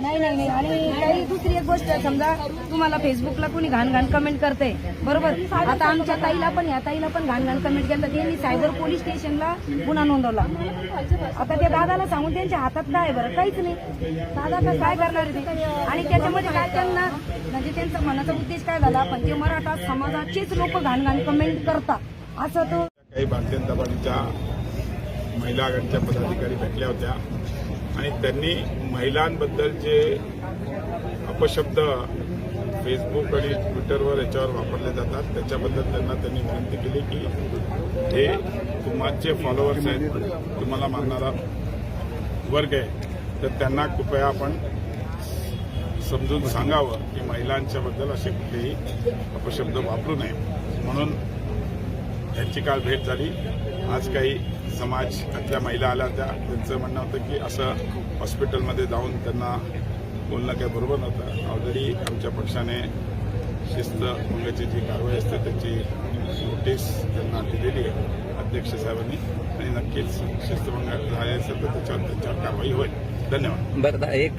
नाही नाही नाही. आणि काही दुसरी एक गोष्ट आहे, समजा तुम्हाला फेसबुकला कोणी घाण घाण कमेंट करते बरोबर आता आमच्या ताईला पण या ताईला पण घाण घाण कमेंट केलं तर त्यांनी सायबर पोलीस स्टेशनला गुन्हा नोंदवला. आता त्या दादाला सांगून त्यांच्या हातात काय बरं? काहीच नाही. दादा काय करणार आणि त्याच्यामध्ये काय त्यांना म्हणजे त्यांचा मनाचा उद्देश काय झाला? पण ते मराठा समाजाचेच लोक घाण घाण कमेंट करतात. असं तो काही भारतीय जनता पार्टीच्या महिला आघाडीच्या पदाधिकारी भेटल्या होत्या. आणि त्यांनी महिलांबद्दल जे अपशब्द फेसबुक आणि ट्विटरवर याच्यावर वापरले जातात त्याच्याबद्दल त्यांना त्यांनी विनंती केली की हे तुमचे फॉलोअर्स आहेत तुम्हाला मानणारा वर्ग आहे तर त्यांना कृपया आपण समजून सांगावं की महिलांच्याबद्दल असे कुठलेही अपशब्द वापरू नये. म्हणून त्यांची काल भेट झाली. आज काही समाजातल्या महिला आल्या होत्या त्यांचं म्हणणं होतं की असं हॉस्पिटलमध्ये जाऊन त्यांना बोलणं काही बरोबर नव्हतं. ऑलरेडी आमच्या पक्षाने शिस्त भंगाची जी कारवाई असते त्याची नोटीस त्यांना दिलेली आहे अध्यक्ष साहेबांनी. आणि नक्कीच शिस्तभंग झाले असेल तर त्याच्यावर त्यांच्यावर कारवाई होईल. धन्यवाद. बरं एक